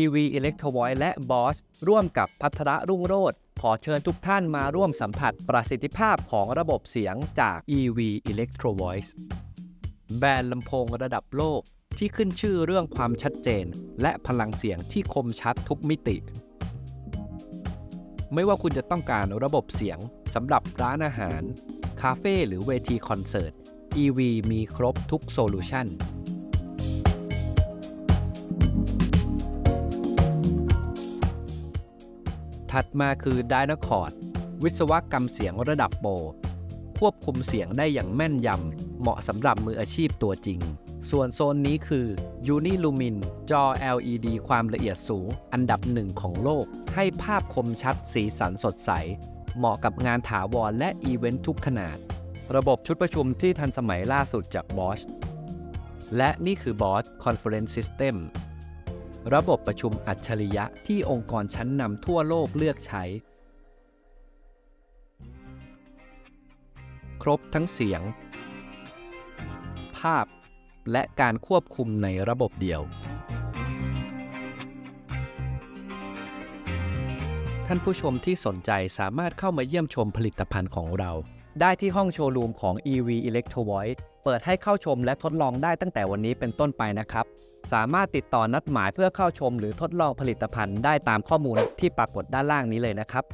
EV Electro Voice และ Boss ร่วมกับพัทระรุ่งโรจน์ขอเชิญทุกท่านมาร่วมสัมผัสประสิทธิภาพของระบบเสียงจาก EV Electro Voice แบรนด์ลำโพงระดับโลกที่ขึ้นชื่อเรื่องความชัดเจน และพลังเสียงที่คมชัดทุกมิติ ไม่ว่าคุณจะต้องการระบบเสียงสำหรับร้านอาหาร คาเฟ่หรือเวทีคอนเสิร์ต EV มีครบทุกโซลูชัน ถัดมาคือ d y n a c o r d วิศวกรรมเสียงระดับโปรควบคุมเสียงได้อย่างแม่นยำ เหมาะสำหรับมืออาชีพตัวจริง ส่วนโซนนี้คือ Unilumin จอ LED ความละเอียดสูง อันดับหนึ่งของโลก ให้ภาพคมชัดสีสันสดใส เหมาะกับงานถาวรและอีเวนต์ทุกขนาด ระบบชุดประชุมที่ทันสมัยล่าสุดจาก Bosch และนี่คือ Bosch Conference System ระบบประชุมอัจฉริยะที่องค์กรชั้นนำทั่วโลกเลือกใช้ ครบทั้งเสียง ภาพ และการควบคุมในระบบเดียว ท่านผู้ชมที่สนใจสามารถเข้ามาเยี่ยมชมผลิตภัณฑ์ของเรา ได้ที่ห้องโชว์รูมของ EV Electro Voice เปิดให้เข้าชมและทดลองได้ตั้งแต่วันนี้เป็นต้นไปนะครับ สามารถติดต่อนัดหมายเพื่อเข้าชมหรือทดลองผลิตภัณฑ์ได้ตามข้อมูลที่ปรากฏด้านล่างนี้เลยนะครับ